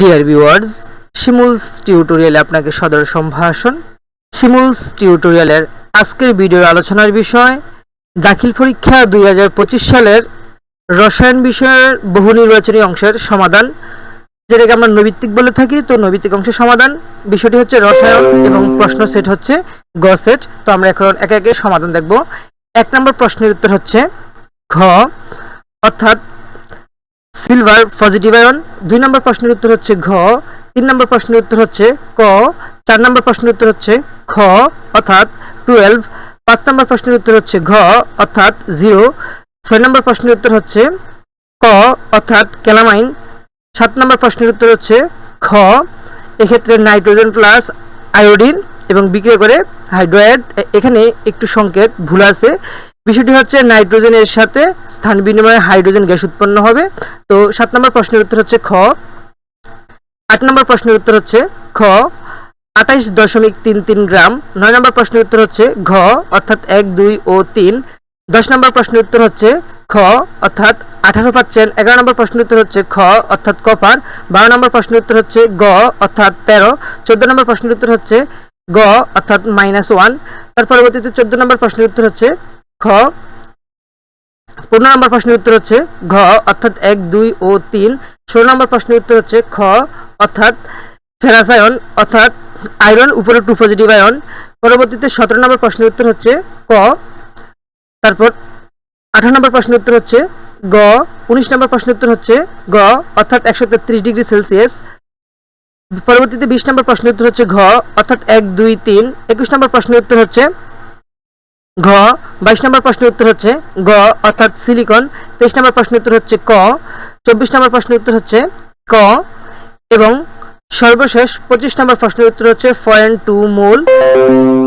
Dear viewers শিমুলস টিউটোরিয়ালে আপনাকে সদর সম্ভাষণ। শিমুলস টিউটোরিয়ালের আজকের ভিডিওর আলোচনার বিষয়, দাখিল পরীক্ষা দুই হাজার পঁচিশ সালের রসায়ন বিষয়ের বহু নির্বাচনী অংশের সমাধান। যেটাকে আমরা নৈবিত্তিক বলে থাকি, তো নৈবিত্তিক অংশের সমাধান বিষয়টি হচ্ছে রসায়ন এবং প্রশ্ন সেট হচ্ছে গ সেট। তো আমরা এখন একে একে সমাধান দেখব। এক নম্বর প্রশ্নের উত্তর হচ্ছে ঘ, অর্থাৎ সিলভার পজিটিভ আয়ন দুই নম্বর প্রশ্নের উত্তর হচ্ছে ঘ, তিন নম্বর প্রশ্নের উত্তর হচ্ছে ক, চার নম্বর প্রশ্নের উত্তর হচ্ছে খ, অর্থাৎ টুয়েলভ পাঁচ নম্বর প্রশ্নের উত্তর হচ্ছে ঘ, অর্থাৎ জিরো ছয় নম্বর প্রশ্নের উত্তর হচ্ছে ক, অর্থাৎ ক্যালামাইন, সাত নম্বর প্রশ্নের উত্তর হচ্ছে খ, এক্ষেত্রে নাইট্রোজেন প্লাস আয়োডিন এবং বিক্রিয়া করে হাইড্রোয়েড এখানে একটু সংকেত ভুল আছে। বিষয়টি হচ্ছে নাইট্রোজেনের সাথে স্থান বিনিময়ে হাইড্রোজেন গ্যাস উৎপন্ন হবে। তো সাত নম্বর প্রশ্নের উত্তর হচ্ছে খ। আট নম্বর প্রশ্নের উত্তর হচ্ছে খ। আঠাইশ দশমিক তিন তিন গ্রাম। নয় নম্বর প্রশ্নের উত্তর হচ্ছে ঘ, অর্থাৎ এক, দুই ও তিন। দশ নম্বর প্রশ্নের উত্তর হচ্ছে খ, অর্থাৎ আঠারো পাচ্ছেন। এগারো নম্বর প্রশ্নের উত্তর হচ্ছে খ, অর্থাৎ কপার। বারো নম্বর প্রশ্নের উত্তর হচ্ছে গ, অর্থাৎ তেরো। চোদ্দ নম্বর প্রশ্নের উত্তর হচ্ছে গ, অর্থাৎ মাইনাস ওয়ান। তার পরবর্তীতে চোদ্দ নম্বর প্রশ্নের উত্তর হচ্ছে খ পনেরো নম্বর প্রশ্নের উত্তর হচ্ছে ঘ, অর্থাৎ এক, দুই ও তিন। ষোলো নম্বর প্রশ্নের উত্তর হচ্ছে খ, অর্থাৎ ফেরাস আয়ন, অর্থাৎ আয়রন উপরে টু পজিটিভ আয়ন। পরবর্তীতে সতেরো নম্বর প্রশ্নের উত্তর হচ্ছে ক, তারপর আঠারো নম্বর প্রশ্নের উত্তর হচ্ছে গ, উনিশ নম্বর প্রশ্নের উত্তর হচ্ছে গ, অর্থাৎ একশো তেত্রিশ ডিগ্রি সেলসিয়াস। পরবর্তীতে বিশ নম্বর প্রশ্নের উত্তর হচ্ছে ঘ, অর্থাৎ এক, দুই, তিন। একুশ নম্বর প্রশ্নের উত্তর হচ্ছে ঘ, বাইশ নম্বর প্রশ্নের উত্তর হচ্ছে গ, অর্থাৎ সিলিকন তেইশ নম্বর প্রশ্নের উত্তর হচ্ছে ক, চব্বিশ নম্বর প্রশ্নের উত্তর হচ্ছে ক, এবং সর্বশেষ পঁচিশ নম্বর প্রশ্নের উত্তর হচ্ছে পয়েন্ট টু মোল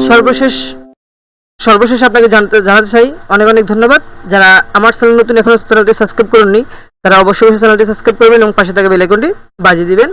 সর্বশেষ সর্বশেষ আপনাকে জানতে, জানাতে চাই। অনেক অনেক ধন্যবাদ। যারা আমার চ্যানেল নতুন এখনও চ্যানেলটি সাবস্ক্রাইব করেননি, তারা অবশ্যই চ্যানেলটি সাবস্ক্রাইব করবেন এবং পাশে থাকা বেলাইকনটি বাজিয়ে দিবেন।